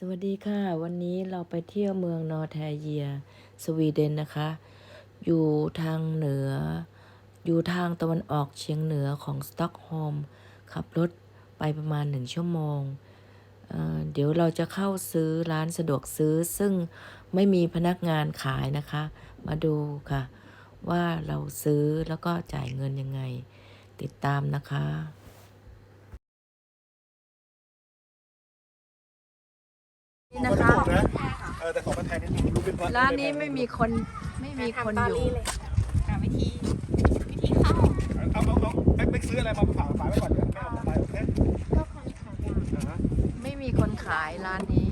สวัสดีค่ะ วันนี้เราไปเที่ยวเมืองนอร์แทเยีย สวีเดนนะคะ อยู่ทางเหนือ อยู่ทางตะวันออกเฉียงเหนือของสต็อกโฮล์มขับรถไปประมาณหนึ่งชั่วโมงเเดี๋ยวเราจะเข้าซื้อร้านสะดวกซื้อซึ่งไม่มีพนักงานขายนะคะ มาดูค่ะ ว่าเราซื้อแล้วก็จ่ายเงินยังไง ติดตามนะคะ นี่นะคะ นะเออแต่ของมาแทนนี่รู้เป็นว่าร้านนี้ไม่มีคนไม่มีคนอยู่หาวิธีวิธีเข้าเอาเอาเอาเป๊กเป๊กซื้ออะไรมาฝากฝากไว้ก่อนเดี๋ยวแม่เอาไปโอเคก็คนขายยาอ่าฮะไม่มีคนขายร้านนี้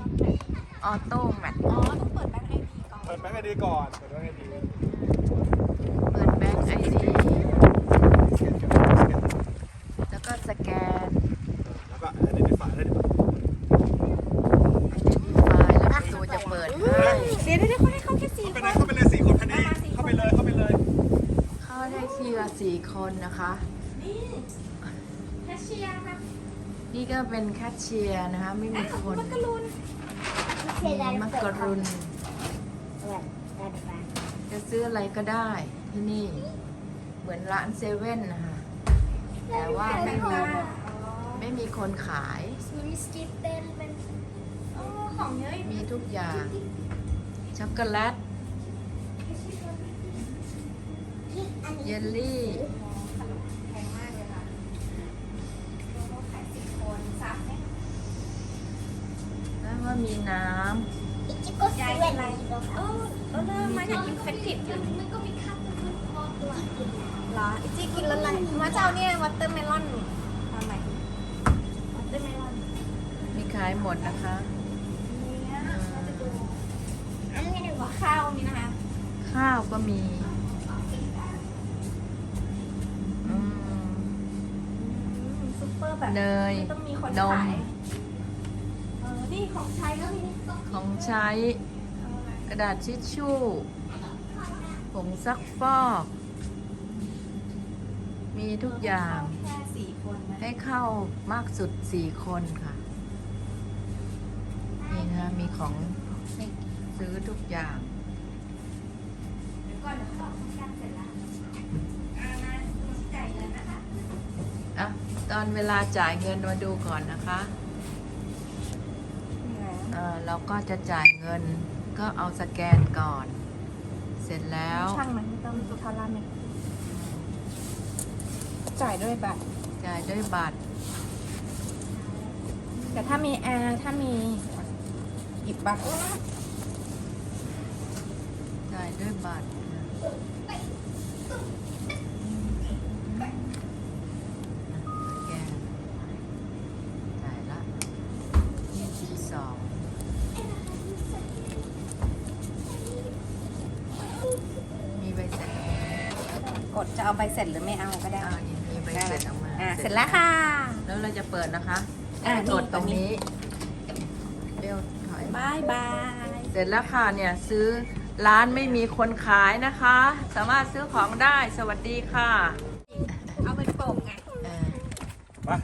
ออโต้แมท อ๋อ ต้องเปิดแบงค์ไอพีก่อน เปิดแบงค์ไอดีก่อนเปิดแบงค์ไอดี เปิดแบงก์ไอดี สแกนกันสแกน แล้วก็สแกน แล้วก็ไอดีฝากได้ดีกว่า identify แล้วประตูจะเปิดให้ เดี๋ยวเดี๋ยวเขาให้เข้าแค่สี่เข้าไปคเลยนเข้าไปเลยสี่คนพอดีเข้าไปเลยเข้าไปเลยเข้าได้ทีละสี่คนนะคะ นี่แคชเชียร์ครับนี่ก็เป็นแคชเชียร์นะคะไม่มีคนมักกะลุนมีมักกะรุนจะซื้ออะไรก็ได้ที่นี่ เหมือนร้านเซเว่นนะคะแต่ว่าไม่มีไม่มีคนขายมีสกิปเต้นเป็นอ๋อของเยอะอีกมีทุกอย่าง ช็อกโกแลต เยลลี่ขนมแพงมากเลยค่ะเขาขายสิบคนซับไหมแล้วก็มีน้ยายอะไรเออเออเริ่มมาจากอินเฟคทีฟอยู่มันก็มีค่าตัวพอตัวเหรออีจีกินแล้วอะไรมาเจ้าเนี่ยวัตเตอร์เมลอนทำไมวัตเตอร์เมลอนำ มีขายหมดนะคะ เนี่ยเราจะดูอันนี้ดูว่า ข้าวมีนะคะ ข้าวก็มีอืมซุปเปอร์แบบเนยไม่ต้องมีคนนม ขายเออนี่ของใช้ก็มีของใช้กระดาษทิชชู่ผงซักฟอก มีทุกอย่าง แค่สี่คนนะให้เข้ามากสุดสี่คนค่ะ นี่นะคะมีของให้ซื้อทุกอย่างเดี๋ยว ก่อนเดี๋ยวขอทำการเสร็จแล้วอ่านะดูจ่ายเงินนะคะ อะตอนเวลาจ่ายเงินมาดูก่อนนะคะเอ่อเราก็จะจ่ายเงินก็เอาสแกนก่อน เสร็จแล้วช่างมันไม่ต้องมีตัวทาราเมนจ่ายด้วยบัตร จ่ายด้วยบัตร แต่ถ้ามีแอร์ถ้ามีหยิบบัตร จ่ายด้วยบัตรส แกนจ่ายละยี่สิบสองมีใบเสร็จกดจะเอาใบเสร็จหรือไม่เอาก็ได้ อ่านี่มีใบเสร็จออกมาอ่าเสร็จแล้วค่ะ แล้วเราจะเปิดนะคะอ่าให้กดตรงนี้เร็วถอย บายบาย เสร็จแล้วค่ะเนี่ยซื้อ ร้านไม่มีคนขายนะคะ สามารถซื้อของได้สวัสดีค่ะ เอาเป็นโป่งไง มา